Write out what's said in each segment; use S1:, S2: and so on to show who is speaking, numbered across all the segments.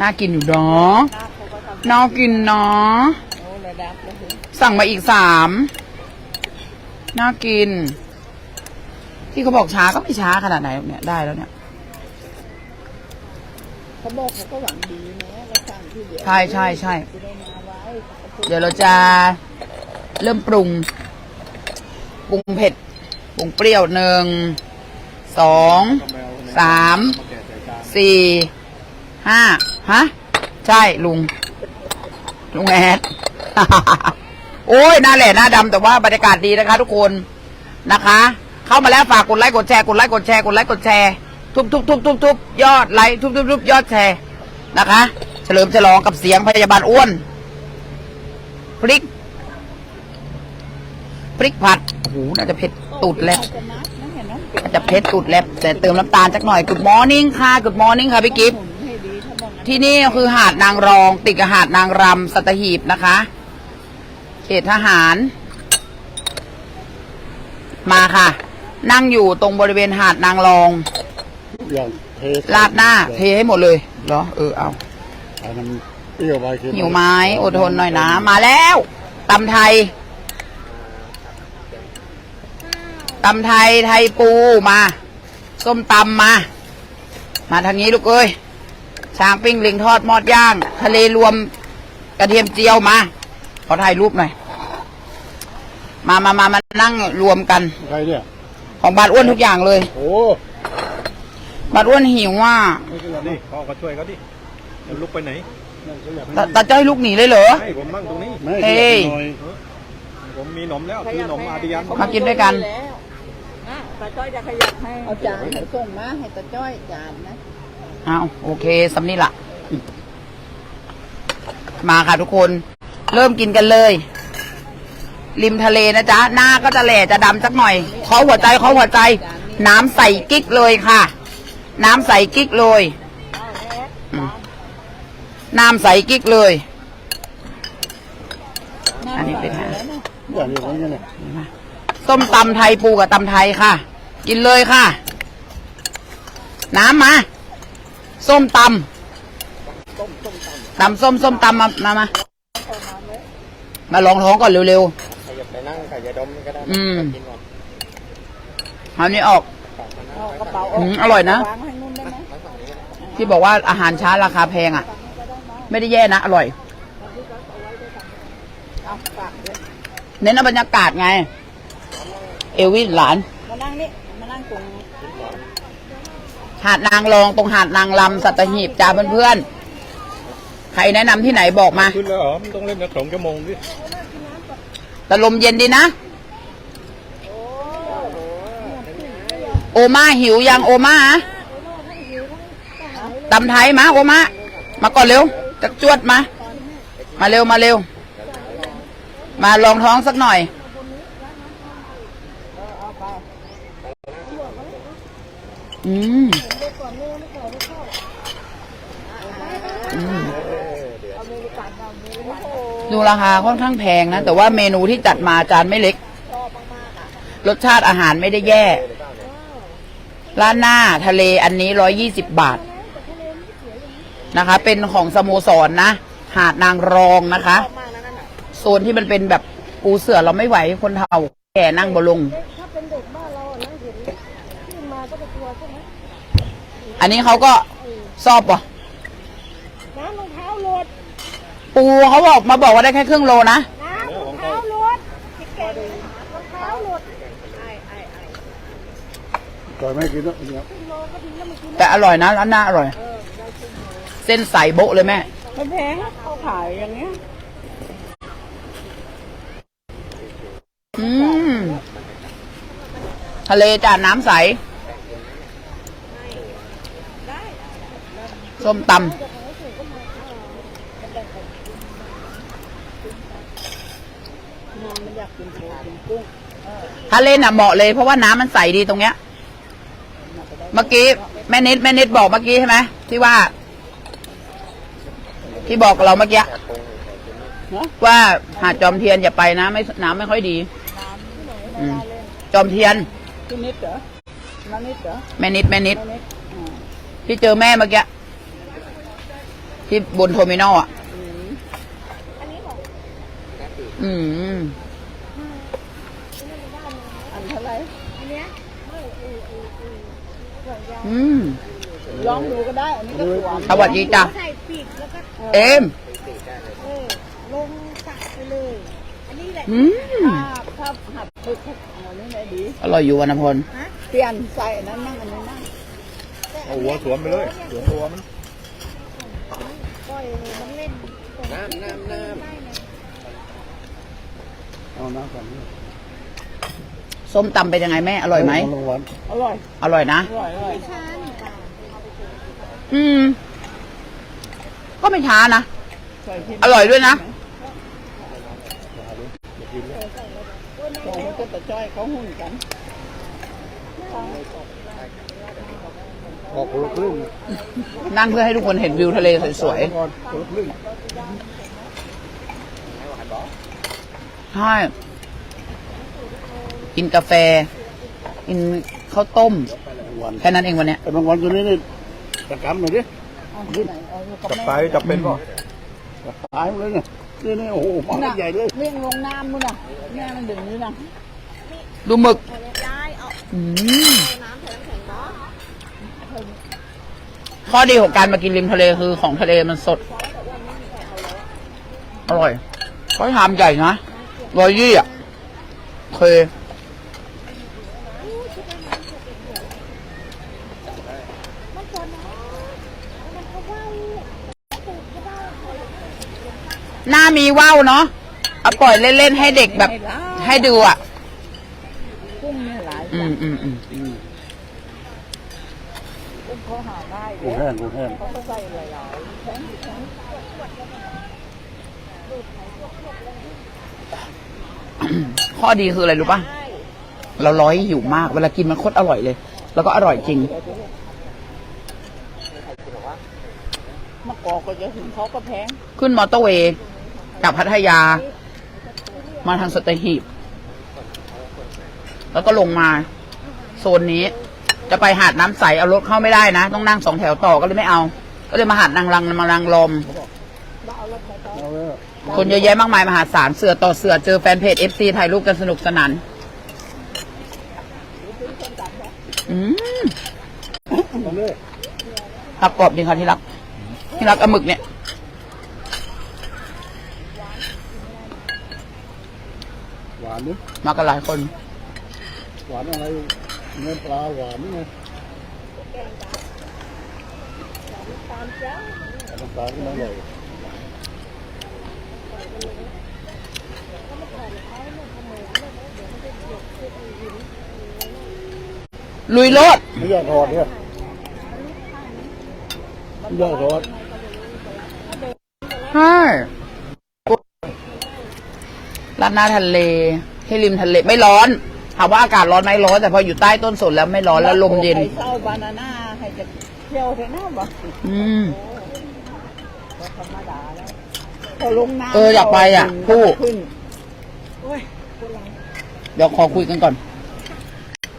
S1: น่ากินอยู่เนาะน่ากินเนาะ
S2: โอ้ระดับแล้วถึง
S1: สั่งมาอีกสามน่ากิน ที่เขาบอกช้าก็ไม่ช้าขนาดไหนเนี่ยได้แล้วเนี่ย
S2: เขาบอกเขาก็หวังดีนะเราสั่งที่เดียว
S1: ใช่ใช่ใช่
S2: จะได้มาไว้เขาพูด
S1: เดี๋ยวเราจะเริ่มปรุง ปรุงเผ็ด ปรุงเปรี้ยวหนึ่ง สอง สาม สี่ ห้าฮะ ใช่ลุง ลุงแอด โอ้ยหน้าแหล่หน้าดำแต่ว่าบรรยากาศดีนะคะ ทุกคนนะคะ เข้ามาแล้วฝากกดไลค์กดแชร์กดไลค์กดแชร์กดไลค์กดแชร์ทุบทุบทุบทุบทุบยอดไลค์ทุบทุบทุบยอดแชร์นะคะ เฉลิมฉลองกับเสียงพยาบาลอ้วนพริกพริกผัดโอ้โหน่าจะเผ็ดตูดแล้ว
S2: น่า
S1: จะเผ็ดตูดแล้วแต่เติมน้ำตาลสักหน่อย Good morning ค่ะ Good morning ค่ะพี่กิฟต์ ที่นี่คือหาดนางรอง ติดกับหาดนางรำสัตหีบนะคะ เขตทหาร มาค่ะ นั่งอยู่ตรงบริเวณหาดนางรอง
S3: อย่างเท
S1: ลาดหน้า เทให้หมดเลยเหรอเออเอา
S3: อันนั้นเปรี้ยวไปคือ
S1: หิวไม้อดทนหน่อยนะ มาแล้วตำไทยตำไทยไทยปูมา ส้มตำมา มาทางนี้ลูกเอ้ย ช้างปิ้งลิงทอดมอดย่าง ทะเลรวมกระเทียมเจียวมาขอถ่ายรูปหน่อย มามามามานั่งรวมกัน
S3: ใครเนี่ย
S1: ของบาดอ้วนทุกอย่างเลย
S3: โอ้
S1: บาดอ้วนหิวว่า
S3: ไม่ใช่แบบ
S4: นี่
S3: นี้
S4: พ่อก็ช่วยเขาดิจะลุกไปไหน
S3: นั่นก็อยาก
S1: ตาตาจ้อยลูกหนีเลยเหรอ
S4: ให้ผมมั่งตรงนี้
S3: ไม่
S1: เฮ้
S3: ใช่
S1: ย
S3: หน่อย
S4: ผมมีหนมแล้วคือหนมอาดิยัน
S1: มากินด้วยกัน
S2: แล้วนะตาจ้อยจะขยับให้ เอาจานให้ส่งมาให้ตาจ้อยจานนะ
S1: อ้าวโอเคสำนี่ละมาค่ะทุกคน เริ่มกินกันเลย ริมทะเลนะจ๊ะ หน้าก็จะแหล่จะดำสักหน่อยขอหัวใจขอหัวใจ น้ำใสกิ๊กเลยค่ะ น้ำใสกิ๊กเลย
S2: เอาแอ๊ด
S1: อืมน้ำใสกิ๊กเลย อันนี้เป็นไง
S2: แล้วนะ
S3: อย่างนี้ของนี่เนี่ย
S1: ส้มตำไทยปูกับตำไทยค่ะ กินเลยค่ะ น้ำมา ส้มตำตำส้มส้มตำมามามามาลองท้องก่อนเร็ว
S4: ใครจะไปนั่งใครจะดมก็ได้
S1: ๆอืม
S4: กินก่อน
S1: เอานี้ออก
S2: เอากระเป๋า
S1: อืมอร่อยนะ
S2: วางให้นุ่นได้ไหม
S1: ที่บอกว่าอาหารช้าราคาแพงอะ ไม่ได้แย่นะ อร่อย
S2: เอาฝากด้วย
S1: เน้นเอาบรรยากาศไง เอลวินหลาน
S2: มานั่งนี่มานั่งตรง
S1: หาดนางรองตรงหาดนางลำสัตหีบจ้าเพื่อนๆ ใครแนะนำที่ไหนบอกมา
S4: ขึ้นแล้วเหรอมันต้องเล่นกันสองชั่วโมงดิ
S1: แต่ลมเย็นดีนะ โอมาหิวยังโอมาฮะตำไทยมาโอมา มาก่อนเร็วจักจวดมา มาเร็วมาเร็ว มาลองท้องสักหน่อย อืมดูราคาค่อนข้างแพงนะ แต่ว่าเมนูที่จัดมาจานไม่เล็ก รสชาติอาหารไม่ได้แย่ร้านหน้าทะเลอันนี้ร้อยยี่สิบบาท นะคะ เป็นของสโมสรนะหาดนางรองนะคะ โซนที่มันเป็นแบบปูเสือเราไม่ไหวคนเฒ่าแก่นั่งบนลง อันนี้เขาก็ชอบป่ะ
S2: น้ำรองเท้าหลุด
S1: ปูเขาบอกมาบอกว่าได้แค่ครึ่งโลนะ
S2: น้ำรองเท้าหลุดพี่เก่งรองเท้าหลุดไอ้ไอ้ไอ้
S3: ก่อนไม่กินแล้วเนี่ย
S1: แต่อร่อยนะร้านหน้าอร่อยเส้นใสโบ๊ะเลยแม่
S2: ไม่แพงเขาขายอย่างเงี้ย
S1: อืม ทะเลจานน้ำใส ส้มต
S2: น้ำมันอยากกินปูกินกุ้งำ
S1: ถ้าเล่นอะเหมาะเลย เพราะว่าน้ำมันใสดีตรงเนี้ย เมื่อกี้แม่นิดแม่นิดบอกเมื่อกี้ใช่ไหมที่ว่า ที่บอกกับเราเมื่อกี้ว่าหาดจอมเทียนอย่าไปนะไม่น้ำไม่ค่อยดีอืมจอมเทียน
S2: พี่นิดเหรอน้ำนิดเหรอ
S1: แม่นิดแม่นิด
S2: น้ำนิดอ่า
S1: ที่เจอแม่เมื่อกี้ ที่บนโทมินอลอะอืม
S2: อันเท่าไหร
S1: อืม
S2: ลองดูก็ได้ อันนี้ก็สวม
S1: สวัสดีจ้ะ
S5: ใส่ปีกแล้วก็
S1: เอ็ม
S5: เออลงตักไปเลย อันนี้แหละ
S1: อืม
S2: ถ้าถ้าหัดฝึกเอานี่ได้ดี
S1: อร่อยอยู่วรรณพล
S2: เปลี่ยนใส่อันนั้นนั่งอันนี้นั่ง
S4: เอาหัวสวมไปเลยสวมตัวมัน
S5: ปล่อยมันเล่น
S4: น้ำน้ำน้
S3: เอาน้ำก่อนนี่
S1: ส้มตำเป็นยังไงแม่ อร่อยไหม
S3: รางวัล
S2: อร่อย
S1: อร่อยนะ
S2: อร่อยอร่อย
S5: ช้าหนิป่า
S1: อืม ก็ไม่ช้านะ
S2: ใส่ที่
S1: อร่อยด้วยนะ
S2: บอกเขาก็ตะจ้อยเขาหุ่นกัน
S3: อ อกคนละครึ่ง
S1: นั่งเพื่อให้ทุกคนเห็นวิวทะเลสวย
S3: ก่อนคนละครึ่ง
S1: ๆใช่กินกาแฟ กินข้าวต้ม
S3: รางวัล
S1: แค่นั้นเองวันเนี้ย
S3: ไอ้รางวัลตัวนี้นี่ตะกำหน่อยดิ
S2: เอาที่ไหนเอาอยู่กับำ
S4: จับ
S2: แม่
S4: ไปจับเป็นป่ะ
S3: ตายหมดเลยเนี่ยนี่นี่โอ้โหมา
S2: น่ะ
S3: ใหญ่เลย
S2: เลี้ยงลงน้ำมั้งน่ะแม่มันดึงนี่นะ
S1: ดูหมึก
S5: ได้เอา
S1: อืม
S5: น้ำใส่น้ำแข็งเนาะ
S1: ข้อดีของการมากินริมทะเลคือของทะเลมันสด อร่อยเขาทำใหญ่นะร้อยยี่อะเคยหน้ามีว่าวเนาะเอาปล่อยเล่น ๆ ให้เด็กแบบให้ดูอะ
S2: กุ้งเนี่ยหลาย
S1: อืมอืมอืม
S3: อืม
S2: กุ้งเขาหาง่าย
S3: กู แห้งกูแห้ง
S2: เขาก็ใส่หลายๆแข็งแข็ง
S1: ข้อดีคืออะไรรู้ป่ะ เราร้อยหิวมาก เวลากินมันโคตรอร่อยเลย แล้วก็อร่อยจริง
S2: มะกอกก็จะถึงเขาก็แพง
S1: ขึ้นมอเตอร์เวย์จากพัทยา มาทางสตหีบ แล้วก็ลงมา โซนนี้ จะไปหาดน้ำใสเอารถเข้าไม่ได้นะ ต้องนั่งสองแถวต่อก็เลยไม่เอา ก็เลยมาหาดนางรังมารังลม
S3: เอาเลย
S1: คนเยอะแยะมากมายมหาศาลเสือต่อเสือเจอแฟนเพจ FC ถ่ายรูปกันสนุกสนานอืม
S3: เอาเลย
S1: ผักกรอบดีค่ะที่รัก ที่รักเอาหมึกเนี่ย
S3: หวานนี่
S1: มากันหลายคน
S3: หวานอะไร เนื้อปลาหวานนี่ไงน้ำตาลก็ไม่อร่อย
S1: ลุยโลด
S3: ไม่อยากทอดเนี่ยไม่อยากทอด
S1: ใช่ร้านหน้าทะเลที่ริมทะเล ไม่ร้อน ถามว่าอากาศร้อนไหมร้อนแต่พออยู่ใต้ต้นสนแล้วไม่ร้อนแล้วลมเย็น
S2: ใครเช่าบานาน่าให้จะเที่ยวเทน่าบ่
S1: อืม
S2: ธรรมดาแล้วพอลงน้ำ
S1: เอออยากไปอะผู้
S2: ขึ้น
S1: เดี๋ยวขอคุยกันก่อน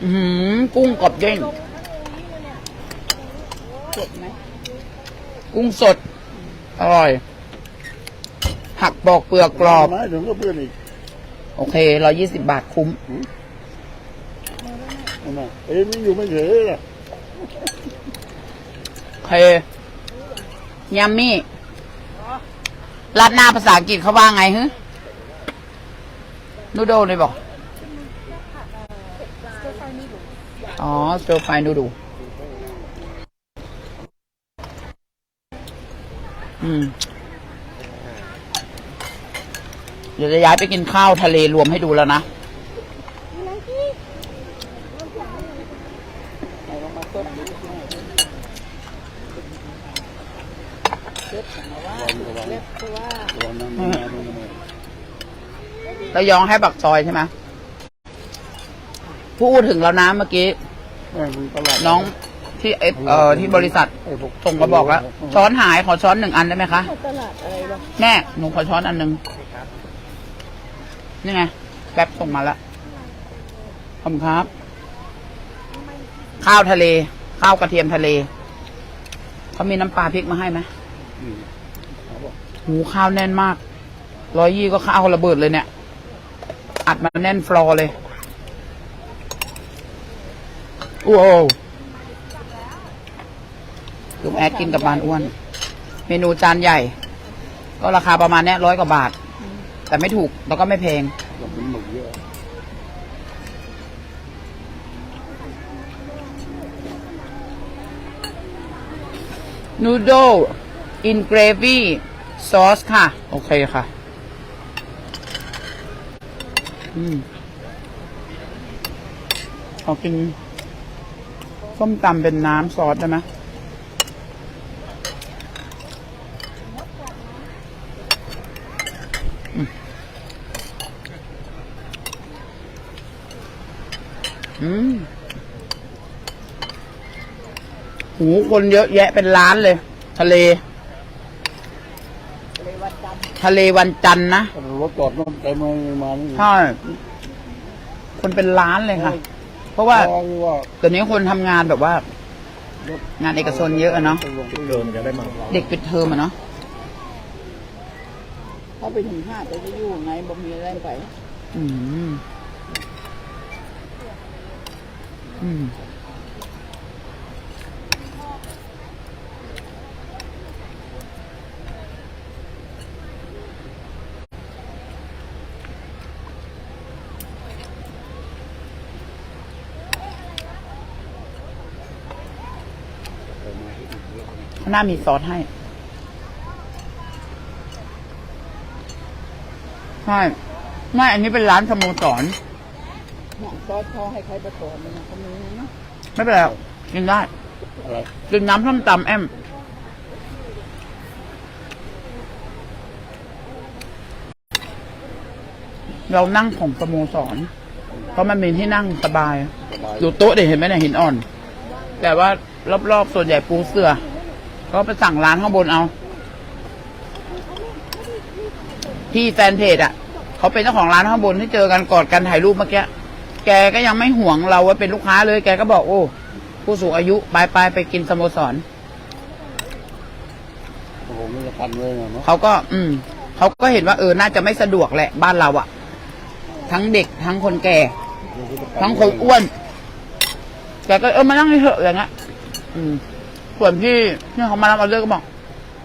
S1: อือหือกุ้งกรอบเด้ง
S2: เจ็บไหม
S1: กุ้งสด อร่อยผักปอกเปลือกกรอบ
S3: ไม้ถึงก็เพื่อนอีก
S1: โอเคร้อยี่สิบาทคุ้ม
S3: เอามาเอ้ยนี่อยู่ไม่เฉยเลย
S1: โอเคยัมมี่รัดหน้าภาษาอังกฤษเขาว่าไงฮึนูโดเลยบอก อ๋อสเตอร์ไฟนูดู อืม เดี๋ยวจะย้ายไปกินข้าวทะเลรวมให้ดูแล้วนะ
S2: ไหนลงมาต้นดูเล็บของเราว่า เล็บเพราะว่า
S3: ระวังน้ำน้ำน้ำน้ำ
S1: เรายองให้ปักซอยใช่ไหมพูดถึงแล้วนะเมื่อกี้
S3: แม่งมึงตลาด
S1: น้องที่เอฟเอ่อที่บริษัท
S3: ไอ้พวก
S1: ส่งมาบอกแล้วช้อนหายขอช้อนหนึ่งอันได้ไหมคะ
S2: เข้าตลาดอะไรวะ
S1: แม่หนูขอช้อนอันหนึ่งนี่ไงแป๊บส่งมาแล้วขอบคุณครับ ข้าวทะเล ข้าวกระเทียมทะเลเขามีน้ำปลาพริกมาให้ไหม
S3: อืม
S1: หูข้าวแน่นมาก ร้อยยี่ก็ข้าวระเบิดเลยเนี่ย อัดมาแน่นฟลอร์เลยโอ้โหลุงแอดกินกับบานอ้วน เมนูจานใหญ่ ก็ราคาประมาณเนี้ยร้อยกว่าบาท แต่ไม่ถูกแล้วก็ไม่แพง
S3: เราเป็นหมึกเยอะ
S1: นูโดอินเกรวี่ ซอสค่ะ โอเคค่ะ อืมขอกินส้มตำเป็นน้ำซอสได้ไหมอืมอืมหูคนเยอะแยะเป็นล้านเลย ทะเล ทะเลวันจันทร์นะ
S3: รถจอดมันเต็มเลยมานี่
S1: ใช่คนเป็นล้านเลยค่ะ เพราะว่า
S3: เพราะว่า
S1: ตอนนี้คนทำงานแบบว่า งานเอกชนเยอะอะเนาะ
S4: เกินจะได้มา
S1: เด็กปิดเทอมอะเนาะ
S2: เขาไปถึงห้าแต่จะอยู่ไงบ่มีอะไรไป
S1: อืม อืม หน้ามีซอสให้ ใช่ ไม่ อันนี้เป็นร้านสโมสร
S2: เนี่ยซอสเขาให้ใครประกอบมันก็มีเนาะ
S1: ไม่เป็นไรหรอกกินได้
S3: อะไร
S1: กินน้ำส้มตำแอมเรานั่งของสโมสร เพราะมันมีที่นั่งสบาย
S3: สบาย
S1: ดูโต๊ะเดี๋ยวเห็นไหมเนี่ยหินอ่อน แต่ว่ารอบๆส่วนใหญ่ปูเสือ ก็ไปสั่งร้านข้างบนเอา ที่แฟนเพจอะ เขาเป็นเจ้าของร้านข้างบนที่เจอกันกอดกันถ่ายรูปเมื่อกี้ แกก็ยังไม่ห่วงเราว่าเป็นลูกค้าเลย แกก็บอกโอ้ ผู้สูงอายุไปไปไปกินสโมสร
S3: โอ้โหนี่จะพันเลยเนาะ
S1: เขาก็ อืม เขาก็เห็นว่าเออ น่าจะไม่สะดวกแหละบ้านเราอะทั้งเด็กทั้งคนแก่ ทั้งคนอ้วน แกก็เออมานั่งเถอะอย่างเงี้ยอืม ส่วนที่ที่เขามารับออเดอร์ก็บอก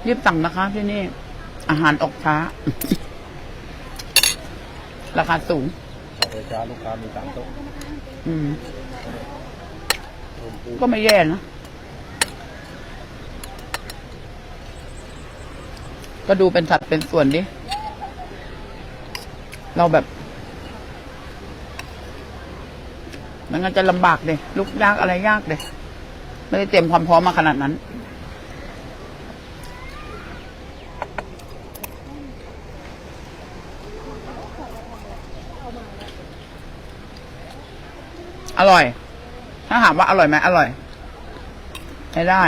S1: รีบสั่งนะคะที่นี่ อาหารออกช้า ราคาสูง
S4: บริการลูกค้ามีสามโต๊ะ
S1: อืม ก็ไม่แย่นะ ก็ดูเป็นสัดเป็นส่วนดิ เราแบบมันก็จะลำบากเลยลุกยากอะไรยากเลย ไม่ได้เตรียมความพร้อมมาขนาดนั้น อร่อย ถ้าถามว่าอร่อยไหมอร่อยใช้ได้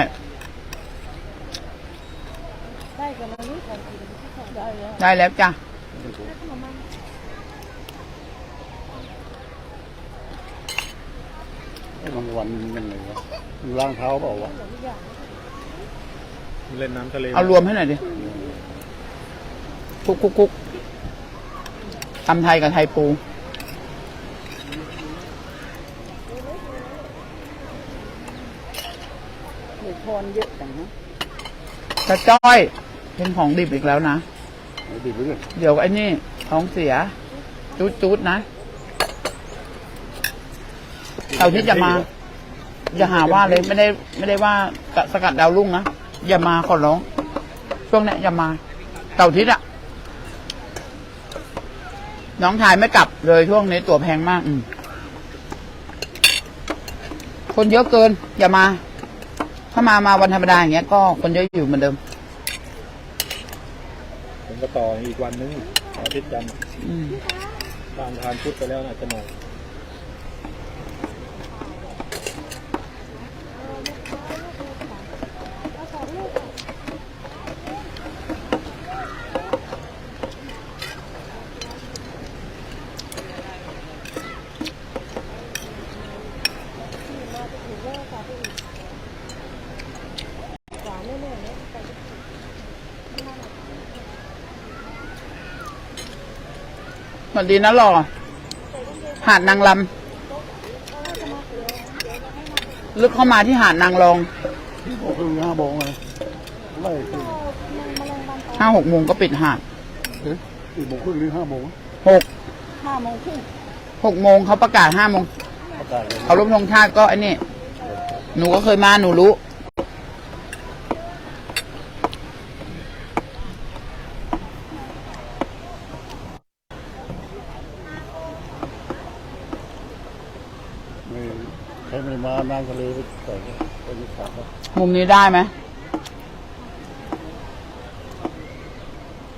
S5: ได้กันแล้วนี่ของกินได้แล้ว
S1: ได้แล้วจ้ะ
S3: บางวันมันไงวะ ล้างเท้าเปล่าวะ
S4: เล่นน้ำทะเล
S1: เอารวมให้หน่อยดิคุกคุกคุกทำไทยกับไทยปู
S2: หรือทอนเยอะจังนะ
S1: ตะจ้อยเป็นของดิบอีกแล้วนะ
S3: ไอ้ดิบไปเลย
S1: เดี๋ยวไอ้นี่ท้องเสียจูดจูดๆนะเอาที่จะมา อย่าหาว่าเลยไม่ได้ไม่ได้ว่ากะสกัดดาวรุ่งนะอย่ามาขอร้อง ช่วงเนี้ยอย่ามาเต่าทิศอะน้องชายไม่กลับเลยช่วงนี้ตั๋วแพงมาก อืมคนเยอะเกิน อย่ามา ถ้ามามาวันธรรมดาอย่างเงี้ยก็คนเยอะอยู่เหมือนเดิม
S4: ผมก็ต่ออีกวันนึงอาทิตย์จันทร์
S1: อืม
S4: ทานทานพุธไปแล้วน่าจะหน่อย
S1: วัสดีนะหล่อ หาดนางลำลึกเข้ามาที่หาดนางรอง
S3: โอ้คือห้าโมงเลยไม่คือ
S1: ห้าหกโมงก็ปิดหาด
S3: เอ๊ะสี่โมงครึ่งหรือห้าโมง
S1: หก
S2: ห้าโมงครึ่ง
S1: หกโมงเขาประกาศห้าโมง
S3: ประกาศเลย
S1: เขารบธงชาติก็ไอ้นี่หนูก็เคยมาหนูรู้
S3: ไม่ใครไม่มานั่งทะเลไปต่อยไปยึดขาครับ
S1: มนี้ได้ไหม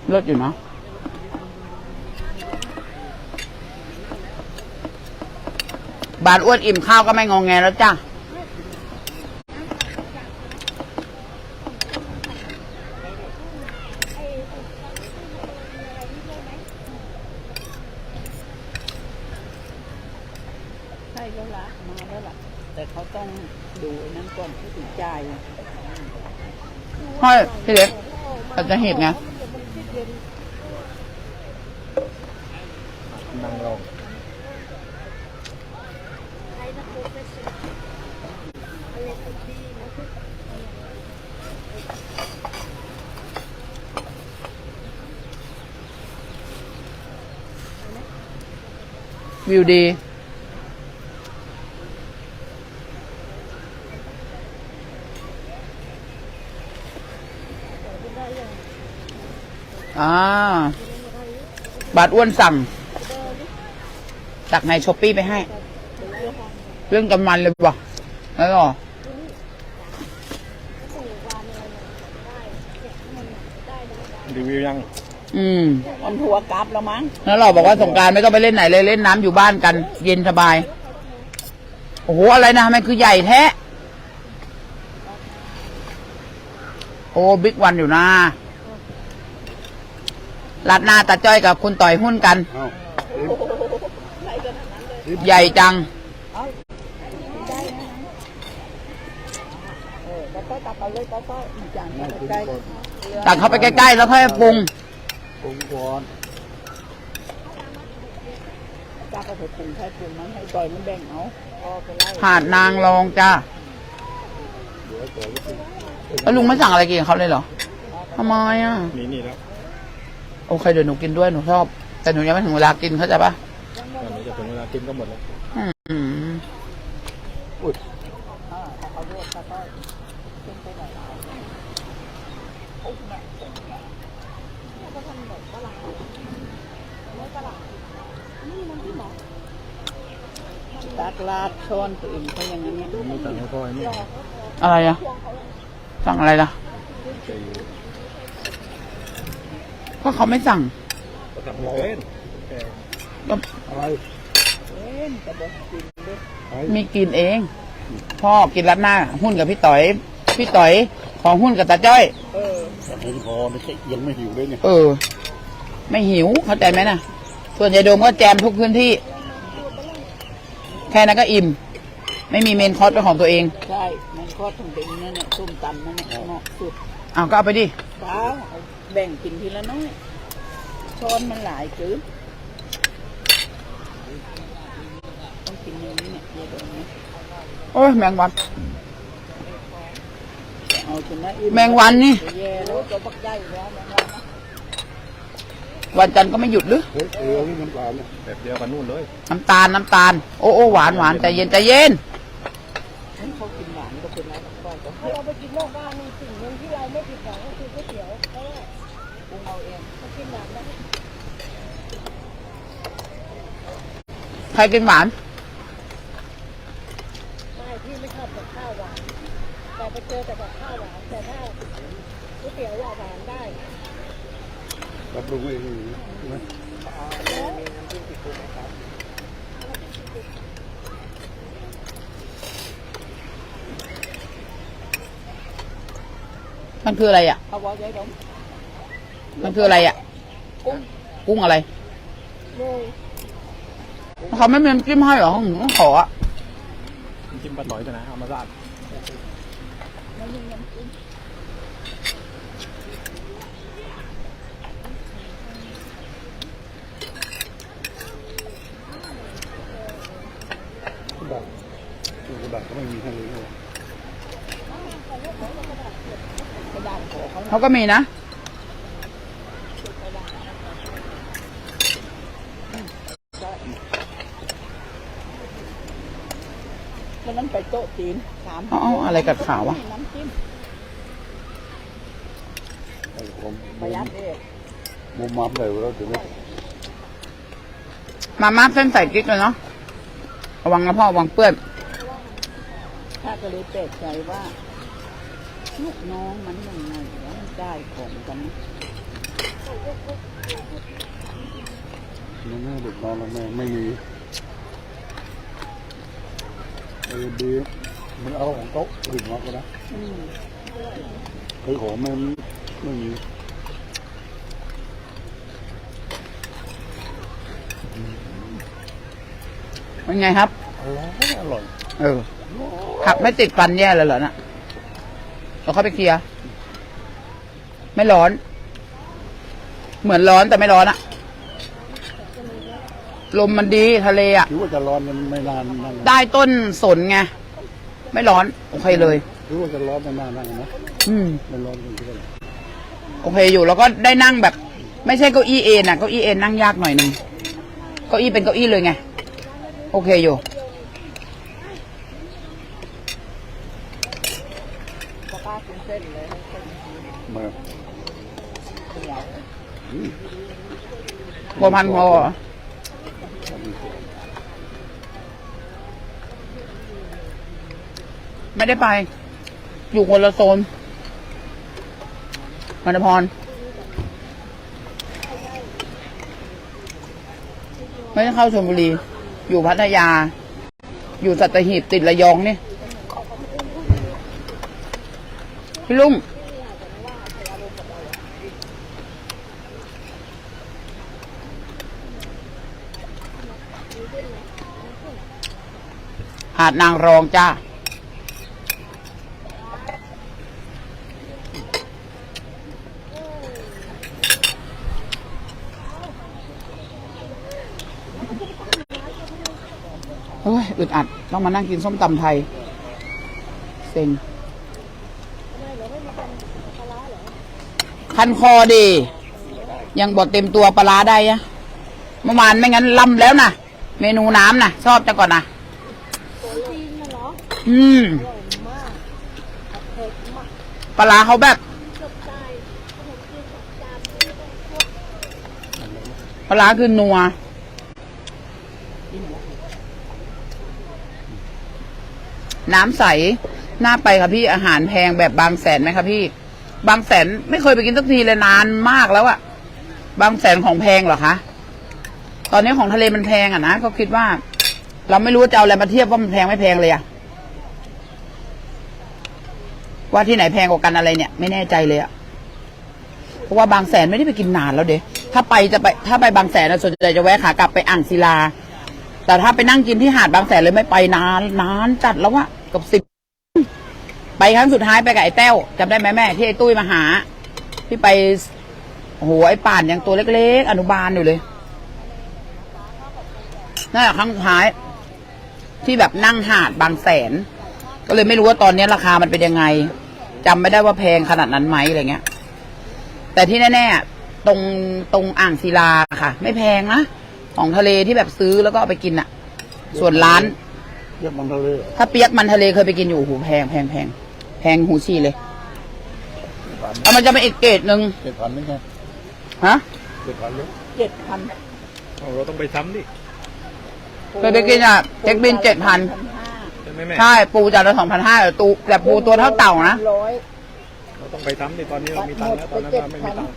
S1: เลิศอยู่เนาะบาทอ้วนอิ่มข้าวก็ไม่งองแงแล้วจ้ะ
S2: ใช่แล้วล่ะมาแล้วล่ะ แต่เขาต้องดูไอ้นั้นก่อนที่ถึงจ่าย
S1: ห้อยพี่เล็ก เขาจะเห็นไง
S4: นั่งรอง
S1: วิวดี อ่า บาทอ้วนสั่งจากในช้อปปี้ไปให้ เรื่องกำมันเลยบ่แล้วหรอ
S4: รีวิวยัง
S1: อืม
S2: มันทัวร์กราฟแล้วมั้ง
S1: แล้วเราบอกว่าสงกรารไม่ต้องไปเล่นไหนเลยเล่นน้ำอยู่บ้านกัน เย็นสบาย โอ้โห อะไรนะทำไมคือใหญ่แท้ โอ้ บิ๊กวันอยู่นะ รัดหน้าตาจ้อยกับคุณต่อยหุ้นกัน
S3: เอ้า
S1: ใหญ่จัง
S2: เออก็ต้อยตักเอาเลยก็ต้อยอีกอย่าง
S3: นั่ง
S2: ก็
S3: คุย
S2: ใกล้
S3: ก่อน
S1: ตักเข้าไปใกล้ๆ แล้วค่อยปรุง
S3: ปรุงก่อน
S2: จ้าก็ไปปรุงใช้ปรุงนั้นให้ต่อยมันแบ่งเอาพอไปไล่
S1: หาดนางรองจ้า
S3: เดี๋ยวต่อก็ปรุง
S1: แล้วลุงไม่สั่งอะไรกินกับเขาเลยเหรอทำไมอะ
S4: นี่นี่แล้ว
S1: โอเคเดี๋ยวหนูกินด้วยหนูชอบ แต่หนูยังไม่ถึงเวลากินเข้าใจปะ
S4: วันนี้จะถึงเวลากินก็หมดแล้ว
S1: อืม
S3: อุ้ย
S2: อ่าถ้าเขาลวกก็ต้อยขึ้นไปหน่อยตักลาดช้อนตัวเองเขาอย่างนั้นเนี่ย
S4: ไม่ต่างให้พ่อไอ้นี่
S1: อะไรอะสั่งอะไรล่ะก็ เขาไม่สั่ง
S4: ก็ทำไม่เป็นแก
S1: ก็
S3: อะไร
S2: เอ้ยกระบอกกินด้วย
S3: ไอ้
S1: มีกินเอง พ่อกินรัดหน้า หุ้นกับพี่ต่อย พี่ต่อย ของหุ้นกับตาจ้อย
S2: เออ
S3: แต่ไม่พอไม่ใช่ยังไม่หิวเลยเนี่ย
S1: เออ ไม่หิวเข้าใจไหมนะส่วนใหญ่โดมก็แจมทุกพื้นที่ แค่นั้นก็อิ่ม ไม่มีเมนคอร์สเป็นของตัวเอง
S2: ใช่เมันก็ถึงเป็นนั่นเนี่ยส้มตำนั่นเนี่ยเหมาะสุดเอา
S1: ก็เอาไปดิ
S2: เปล่า แบ่งกินทีละน้อยช้อนมันหลายเกินต้องกินอย่างนี้เนี่ยเยอะตรงนี้
S1: โอ้ยแมงวัน
S2: เอาจนได้อิ่
S1: แมงวันนี่
S2: แย่แล้วจะปักใหญ่แล้วแมงวันนะ
S1: วันจันทร์ก็ไม่หยุดหรือ
S3: เฮ้ยเออนี่น้ำปลาเนี่ย
S4: แบบเดียวกันนู่นเลย
S1: น้ำตาลน้ำตาล โอ้โอ้หวานหวานใจเย็นใจเย็น
S2: ฉันเขากินหวานก็เป็นไรก็ก็
S5: ถ้าเราไปกินนอกบ้านมีสิ่งหนึ่งที่เราไม่ผิดหวังก็คือก๋วยเตี๋ยวเพราะว่า
S2: ปรุงเอาเอง
S5: เรากินหวานได้
S1: ใครกินหวาน
S5: ไม่พี่ไม่ชอบกับข้าวหวาน แต่ไปเจอแต่กับข้าวหวาน แต่ถ้าก๋วยเตี๋ยวอะหวานได้
S3: ปรับปรุงเองใช่ไหม
S1: มันคืออะไรอะ
S2: เขาบอกยายดม
S1: มันคืออะไรอะ
S2: กุ้ง
S1: กุ้งอะไร
S5: เลย
S1: เขาไม่มีนจิ้มให้หรอต้องขออะ
S4: จิ้มปลาต่อยด้วยนะเอามาสาดะ
S2: ดาดเขา
S1: ก็มีนะ
S2: จีนสาม
S1: เอาเอาอะไรกัดขาววะ
S2: น้ำจิ้ม
S3: ไอ้ผม
S2: ประหยัดเอง
S3: มุมมับเลยแล้วถึง
S1: มาม่าเส้นใส่กิ๊กเลยเนาะระวังนะพ่อระวังเปื้อน
S2: ข้าก็เลยแปลกใจว่าลูกน้องมันยังไงวะมันได้ของกันนะ
S3: มันไม่เด็กนอนแล้วแม่ไม่มีเออดี มันเอาของโต๊ะถึงมาก็นะ
S2: อืม
S3: ไอ้ของมันไม่มี
S1: เป็นไงครับ
S3: อร่อยอร่อย
S1: เออผักไม่ติดฟันแย่เลยเหรอนะเราเข้าไปเคลียร์ไม่ร้อน เหมือนร้อนแต่ไม่ร้อนอะลมมันดีทะเลอะ
S3: คิดว่าจะร้อนมันไม่นานนั่ง
S1: ใต้ต้นสนไง ไม่ร้อน โอเคเลย
S3: คิดว่าจะร้อนไม่นานนั่งนะ
S1: อืม
S3: ไม่ร้อนจริงๆเลย
S1: โอเคอยู่แล้วก็ได้นั่งแบบ ไม่ใช่เก้าอี้เอ็นอะเก้าอี้เอ็นนั่งยากหน่อยหนึ่งเก้าอี้เป็นเก้าอี้เลยไง โอเคอยู่
S2: ป้าป้ากินเส้นเลยให้เส้น
S3: มา
S2: เหนียว
S1: บัวพันธุ์พอเหรอ ไม่ได้ไป อยู่คนละโซนมณพร ไม่ได้เข้าชลบุรี อยู่พัทยา อยู่สัตหีบติดระยองนี่พี่ลุงหาดนางรองจ้า โอึดอัด ต้องมานั่งกินส้มตำไทย เซ็งคันคอดี ยังบดเต็มตัวปลาได้อะเมื่อวานไม่งั้นล่ำแล้วนะเมนูน้ำนะชอบจังก่อนนะ
S5: อื
S1: มปลาเขาแบบปลาคือนัว น้ำใสน่าไปค่ะพี่อาหารแพงแบบบางแสนไหมคะพี่ บางแสนไม่เคยไปกินสักทีเลยนานมากแล้วอะบางแสนของแพงเหรอคะตอนนี้ของทะเลมันแพงอะนะก็คิดว่า เราไม่รู้ว่าจะเอาอะไรมาเทียบว่ามันแพงไม่แพงเลยอะว่าที่ไหนแพงกว่ากันอะไรเนี่ย ไม่แน่ใจเลยอะเพราะว่าบางแสนไม่ได้ไปกินนานแล้วเด้ถ้าไปจะไป ถ้าไปบางแสนนะส่วนใหญ่จะแวะขากลับไปอ่างศิลา แต่ถ้าไปนั่งกินที่หาดบางแสนเลยไม่ไปนานนานจัดแล้วอะ กับสิบไปครั้งสุดท้ายไปกับไอ้แต้วจำได้ไหมแม่ ที่ไอ้ตุ้ยมาหา ที่ไปโอ้โหไอ้ป่านยังตัวเล็กๆ อนุบาลอยู่เลยนั่นแหละครั้งสุดท้าย ที่แบบนั่งหาดบางแสน ก็เลยไม่รู้ว่าตอนนี้ราคามันเป็นยังไงจำไม่ได้ว่าแพงขนาดนั้นไหมอะไรเงี้ย แต่ที่แน่ๆตรงตรงอ่างศิลาค่ะ ไม่แพงนะของทะเลที่แบบซื้อแล้วก็เอาไปกินอะส่วนร้าน
S3: เรียกมันทะเลเหรอ
S1: ถ้าเปียกมันทะเลเคยไปกินอยู่โอ้โหแพงแพงแพงแพงหูชีเลยแล้วมันจะเป็นอีกเกรดหนึ่ง
S3: เจ็ดพันนี่ไง
S1: ฮะ
S3: เจ็ดพันเลย
S2: เจ็ดพัน
S4: เอาเราต้องไปซ้ำดิ
S1: เคยไปกินอะเช็คบินเจ็ดพัน
S2: ห้า
S4: ใช่ไหมแม่
S1: ใช่ปูจานละสองพันห้าแต่ตูแต่ปูตัวเท่าเต่านะ
S2: ร้อย
S4: เราต้องไปซ้ำดิตอนนี้เรามีตังค์แล้วตอนนั้นเราไม่มีตังค์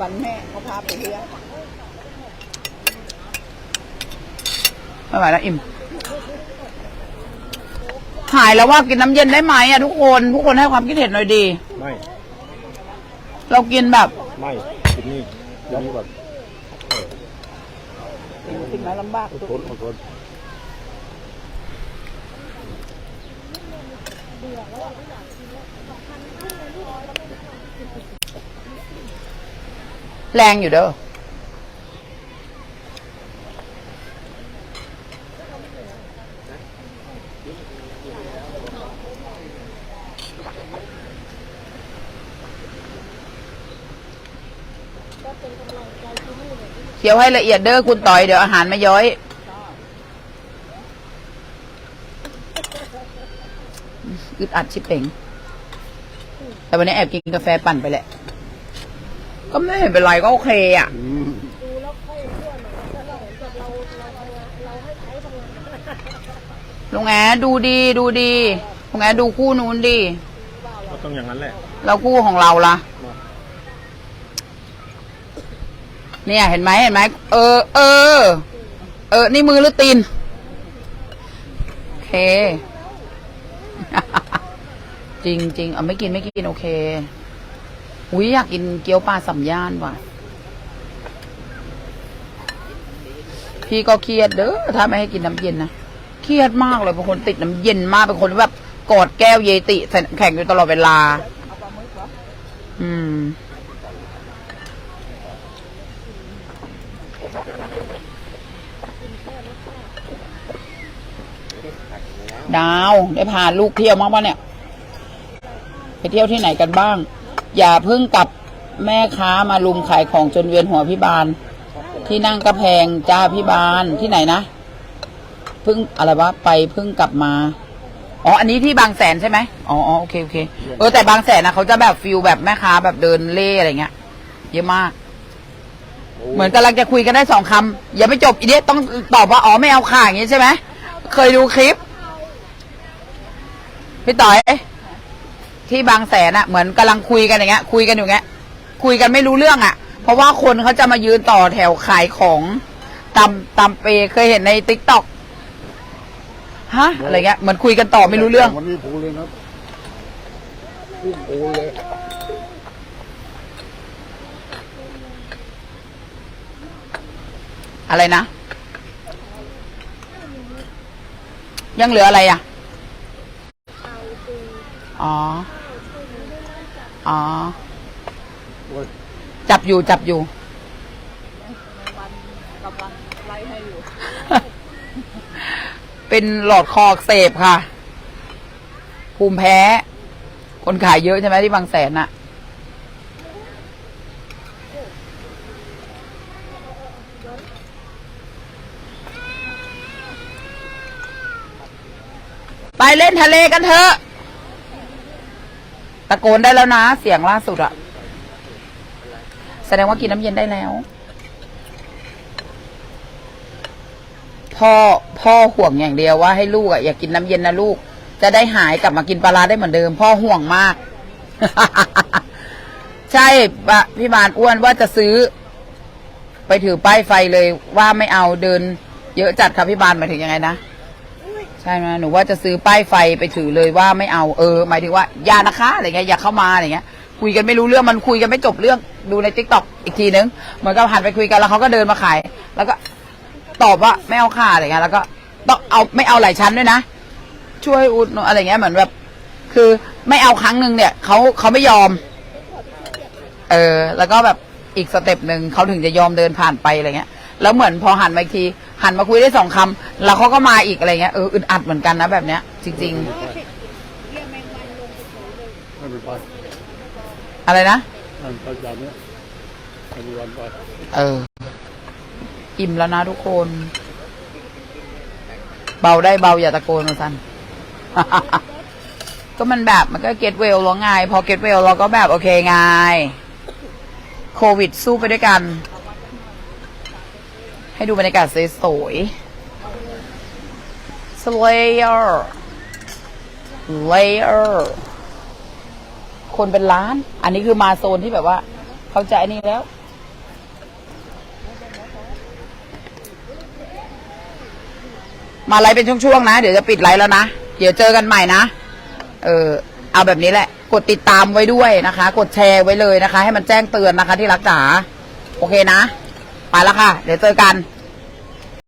S2: วันแม่เขาพาไปเลี้ยง
S1: ไม่ไหวแล้วอิ่ม หายแล้วว่ากินน้ำเย็นได้ไหมอะทุกคนทุกคนให้ความคิดเห็นหน่อยดี
S4: ไม่
S1: เรากินแบบ
S4: ไม่กินนี่
S3: ย้ำก่อน
S2: ถึงแล้วลำบาก
S3: อดทนอดทน
S1: แรงอยู่เด้อ
S5: เป็นกำลังใจที่นี่เลยที่
S1: เคี้ยวให้ละเอียดเด้อคุณต่อยเดี๋ยวอาหารไม่ย้อย อึดอัดชิบเป่ง แต่วันนี้แอบกินกาแฟปั่นไปแหละ ก็ไม่เห็นเป็นไรก็โอเคอะ
S3: อืม
S5: ดูแล้วค่อยเชื่อหน่อยถ้าเราเห็นกับเราเราทำงานเราให้ใช้ทำงาน
S1: ลุงแอดูดีดูดีลุงแอดูคู่นู้นดี
S4: ก็ต้องอย่างนั้นแหละ
S1: แล้วคู่ของเราล่ะ เนี่ยเห็นไหมเห็นไหมเออ เออ เออ นี่มือหรือตีน โอเค จริงจริงเอาไม่กินไม่กิน โอเค อุ้ยอยากกินเกี๊ยวปลาสัมย่านว่ะ พี่ก็เครียดเด้อถ้าไม่ให้กินน้ำเย็นนะเครียดมากเลยเป็นคนติดน้ำเย็นมากเป็นคนแบบกอดแก้วเยติแข็งอยู่ตลอดเวลา อืม ดาวได้พาลูกเที่ยวมั้างปะเนี่ย ไปเที่ยวที่ไหนกันบ้าง อย่าเพิ่งกลับแม่ค้ามาลุมขายของจนเวียนหัวพี่บาน ที่นั่งกระแพงจ้าพี่บานที่ไหนนะเพิ่งอะไรวะไปเพิ่งกลับมาอ๋ออันนี้ที่บางแสนใช่ไหมอ๋ออ๋อโอเคโอเคเออแต่บางแสนนะเขาจะแบบฟิลแบบแม่ค้าแบบเดินเล่อะไรเงี้ย เยอะมาก เหมือนกำลังจะคุยกันได้สองคำอย่าไม่จบอีเดียต้องตอบว่าอ๋อไม่เอาข่าอย่างงี้ใช่ไหมเคยดูคลิป พี่ต่อยที่บางแสนอะเหมือนกำลังคุยกันอย่างเงี้ย คุยกันอยู่เงี้ย คุยกันไม่รู้เรื่องอะเพราะว่าคนเขาจะมายืนต่อแถวขายของตำตำเปเคยเห็นในติ๊กต็อกฮะอะไรเงี้ยเหมือนคุยกันต่อไม่รู้เรื่อง
S3: วันนี้ผูเลยนะพุ่งผูเลย
S1: อะไรนะ ยังเหลืออะไรอะ อ๋อ อ๋อ
S3: โอ้ย
S1: จับอยู่จับอยู่
S2: กำลังไล่ให้อยู่
S1: เป็นหลอดคออักเสบค่ะ ภูมิแพ้ คนขายเยอะใช่ไหมที่บางแสนอะไปเล่นทะเลกันเถอะ ตะโกนได้แล้วนะ เสียงล่าสุดอะแสดงว่ากินน้ำเย็นได้แล้ว พ่อพ่อห่วงอย่างเดียวว่าให้ลูกอะอย่ากินน้ำเย็นนะลูก จะได้หายกลับมากินปลาร้าได้เหมือนเดิม พ่อห่วงมาก ใช่ปะพี่บานอ้วนว่าจะซื้อ ไปถือป้ายไฟเลยว่าไม่เอาเดิน เยอะจัดครับพี่บานหมายถึงยังไงนะ ใช่ไหมหนูว่าจะซื้อป้ายไฟไปถือเลยว่าไม่เอาเออ หมายถึงว่าอย่านะคะอะไรเงี้ยอย่าเข้ามาอะไรเงี้ย คุยกันไม่รู้เรื่องมันคุยกันไม่จบเรื่องดูในทิกตอกอีกทีนึงเหมือนกับหันไปคุยกันแล้วเขาก็เดินมาขาย แล้วก็ตอบว่าไม่เอาค่าอะไรเงี้ยแล้วก็ต้องเอาไม่เอาหลายชั้นด้วยนะ ช่วยอุดหนุนอะไรเงี้ยเหมือนแบบ คือไม่เอาครั้งหนึ่งเนี่ยเขาเขาไม่ยอม เออ แล้วก็แบบอีกสเต็ปหนึ่งเขาถึงจะยอมเดินผ่านไปอะไรเงี้ย แล้วเหมือนพอหันมาอีกที หันมาคุยได้สองคำแล้วเขาก็มาอีกอะไรเงี้ยเอออึดอัดเหมือนกันนะแบบเนี้ย จริง
S3: ไม่เป็นไป
S1: ๆอะไรนะ
S3: นั่นไปอย่างเนี้ยไปดูวันไป
S1: เออ อิ่มแล้วนะทุกคน เบาได้เบาอย่าตะโกนมาสัน ก็มันแบบมันก็เก็ตเวลแล้วไง พอเก็ตเวลเราก็แบบโอเคไง โควิดสู้ไปด้วยกัน ให้ดูบรรยากาศสวยๆ Slayer Layer คนเป็นล้าน อันนี้คือมาโซนที่แบบว่า เข้าใจนี่แล้ว มาไลฟ์เป็นช่วงๆนะ เดี๋ยวจะปิดไลฟ์แล้วนะ เดี๋ยวเจอกันใหม่นะ เออ เอาแบบนี้แหละ กดติดตามไว้ด้วยนะคะ กดแชร์ไว้เลยนะคะ ให้มันแจ้งเตือนนะคะที่รักจ๋า โอเคนะ ไปแล้วค่ะ เดี๋ยวเจอกัน